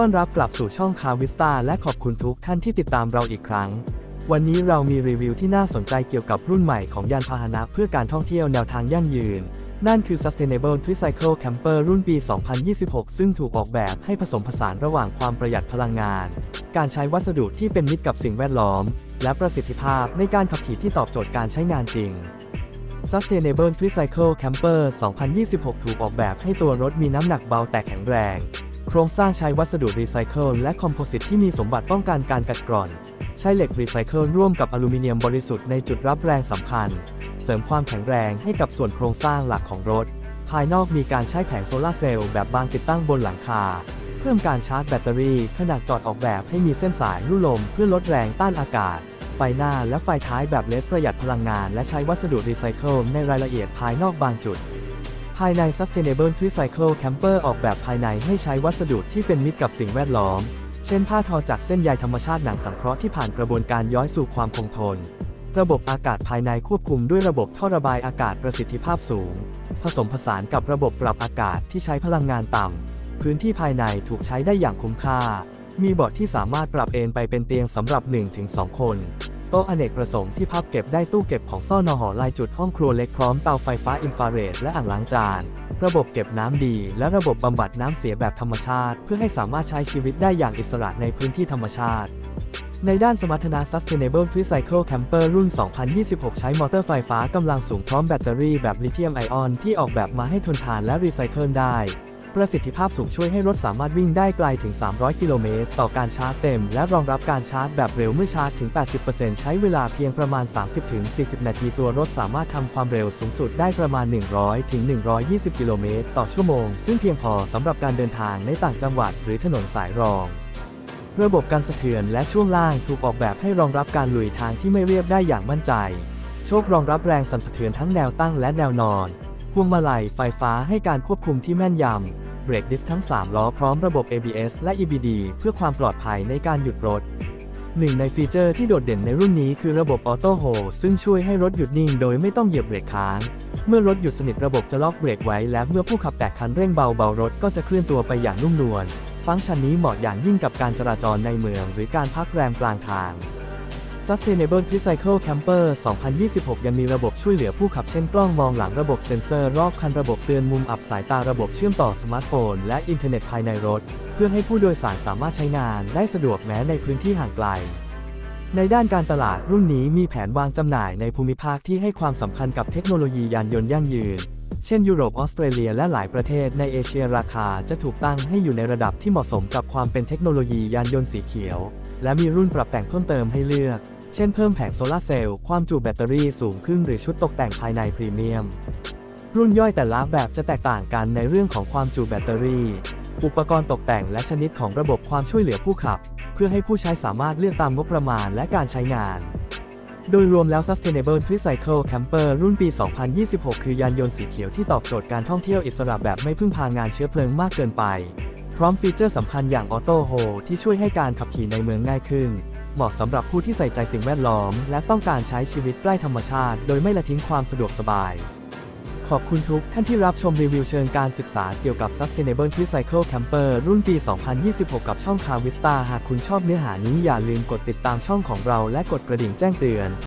ต้อนรับกลับสู่ช่องคาวิสตาและขอบคุณทุกท่านที่ติดตามเราอีกครั้ง วันนี้เรามีรีวิวที่น่าสนใจเกี่ยวกับรุ่นใหม่ของยานพาหนะเพื่อการท่องเที่ยวแนวทางยั่งยืน นั่นคือ Sustainable Tricycle Camper รุ่นปี 2026 ซึ่งถูกออกแบบให้ผสมผสานระหว่างความประหยัดพลังงาน การใช้วัสดุที่เป็นมิตรกับสิ่งแวดล้อม และประสิทธิภาพในการขับขี่ที่ตอบโจทย์การใช้งานจริง Sustainable Tricycle Camper 2026 ถูกออกแบบให้ตัวรถมีน้ำหนักเบาแต่แข็งแรง โครงสร้างใช้วัสดุรีไซเคิลและคอมโพสิตที่มีสมบัติป้องกันการกัดกร่อน ใช้เหล็กรีไซเคิลร่วมกับอลูมิเนียมบริสุทธิ์ในจุดรับแรงสำคัญ เสริมความแข็งแรงให้กับส่วนโครงสร้างหลักของรถ ภายนอกมีการใช้แผงโซลาร์เซลล์แบบบางติดตั้งบนหลังคา เพิ่มการชาร์จแบตเตอรี่ขนาดจอดออกแบบให้มีเส้นสายลู่ลมเพื่อลดแรงต้านอากาศ ไฟหน้าและไฟท้ายแบบเลดประหยัดพลังงาน และใช้วัสดุรีไซเคิลในรายละเอียดภายนอกบางจุด ภายใน Sustainable Tricycle Camper ออกแบบภายในให้ใช้วัสดุที่เป็นมิตรกับสิ่งแวดล้อม เช่นผ้าทอจากเส้นใยธรรมชาติหนังสังเคราะห์ที่ผ่านกระบวนการย้อยสู่ความคงทน ระบบอากาศภายในควบคุมด้วยระบบท่อระบายอากาศประสิทธิภาพสูง ผสมผสานกับระบบปรับอากาศที่ใช้พลังงานต่ำ พื้นที่ภายในถูกใช้ได้อย่างคุ้มค่า มีเบาะที่สามารถปรับเอนไปเป็นเตียงสำหรับ 1-2 คน โต๊ะอเนกประสงค์ที่พับเก็บได้ตู้เก็บของซ่อนอหอลายจุดห้องครัวเล็กพร้อมเตาไฟฟ้าอินฟราเรดและอ่างล้างจาน ระบบเก็บน้ำดี และระบบบำบัดน้ำเสียแบบธรรมชาติ เพื่อให้สามารถใช้ชีวิตได้อย่างอิสระในพื้นที่ธรรมชาติ ในด้านสมรรถนะ Sustainable Tricycle Camper รุ่น 2026 ใช้มอเตอร์ไฟฟ้ากำลังสูงพร้อมแบตเตอรี่แบบลิเธียมไอออนที่ออกแบบมาให้ทนทานและรีไซเคิลได้ ประสิทธิภาพสูงช่วยให้รถสามารถวิ่งได้ไกลถึง 300 กิโลเมตร ต่อการชาร์จเต็ม และรองรับการชาร์จแบบเร็วเมื่อชาร์จถึง 80%ใช้เวลาเพียงประมาณ 30-40 นาทีตัวรถสามารถทำความเร็วสูงสุดได้ประมาณ 100-120 กิโลเมตร ต่อชั่วโมง ซึ่งเพียงพอสำหรับการเดินทางในต่างจังหวัด หรือถนนสายรองระบบการสะเทือนและช่วงล่างถูกออกแบบให้รองรับการลุยทางที่ไม่เรียบได้อย่างมั่นใจ โชครองรับแรงสั่นสะเทือนทั้งแนวตั้งและแนวนอน วงมาลัยไฟฟ้าให้การควบคุมที่แม่นยำ เบรกดิสทั้ง 3 ล้อพร้อมระบบ ABS และ EBD เพื่อความปลอดภัยในการหยุดรถหนึ่งในฟีเจอร์ที่โดดเด่นในรุ่นนี้คือระบบออโต้โฮซึ่งช่วยให้รถหยุดนิ่งโดยไม่ต้องเหยียบเบรกค้าง เมื่อรถหยุดสนิทระบบจะล็อกเบรกไว้ และเมื่อผู้ขับแตะคันเร่งเบาเบารถก็จะเคลื่อนตัวไปอย่างนุ่มนวล ฟังก์ชันนี้เหมาะอย่างยิ่งกับการจราจรในเมือง หรือการพักแรมกลางทาง Sustainable Tricycle Camper 2026 ยังมีระบบช่วยเหลือผู้ขับเช่นกล้องมองหลังระบบเซ็นเซอร์รอบคันระบบเตือนมุมอับสายตาระบบเชื่อมต่อสมาร์ทโฟน และอินเทอร์เน็ตภายในรถ เพื่อให้ผู้โดยสารสามารถใช้งานได้สะดวกแม้ในพื้นที่ห่างไกล ในด้านการตลาดรุ่นนี้มีแผนวางจำหน่ายในภูมิภาคที่ให้ความสำคัญกับเทคโนโลยียานยนต์ยั่งยืน เช่นยุโรปออสเตรเลียและหลายประเทศในเอเชียราคาจะถูกตั้งให้อยู่ในระดับที่เหมาะสมกับความเป็นเทคโนโลยียานยนต์สีเขียว และมีรุ่นปรับแต่งเพิ่มเติมให้เลือก เช่นเพิ่มแผงโซลาร์เซลล์ความจุแบตเตอรี่สูงขึ้นหรือชุดตกแต่งภายในพรีเมียม รุ่นย่อยแต่ละแบบจะแตกต่างกันในเรื่องของความจุแบตเตอรี่ อุปกรณ์ตกแต่งและชนิดของระบบความช่วยเหลือผู้ขับ เพื่อให้ผู้ใช้สามารถเลือกตามงบประมาณและการใช้งาน โดยรวมแล้ว Sustainable Tricycle Camper รุ่นปี 2026 คือยานยนต์สีเขียวที่ตอบโจทย์การท่องเที่ยวอิสระแบบไม่พึ่งพางานเชื้อเพลิงมากเกินไป พร้อมฟีเจอร์สำคัญอย่างออโต้โฮที่ช่วยให้การขับขี่ในเมืองง่ายขึ้น เหมาะสำหรับผู้ที่ใส่ใจสิ่งแวดล้อม และต้องการใช้ชีวิตใกล้ธรรมชาติ โดยไม่ละทิ้งความสะดวกสบาย ขอบคุณทุกท่านที่รับชมรีวิวเชิงการศึกษาเกี่ยวกับ Sustainable Recycle Camper รุ่นปี 2026 กับช่อง Car Vista หากคุณชอบเนื้อหานี้อย่าลืมกดติดตามช่องของเราและกดกระดิ่งแจ้งเตือน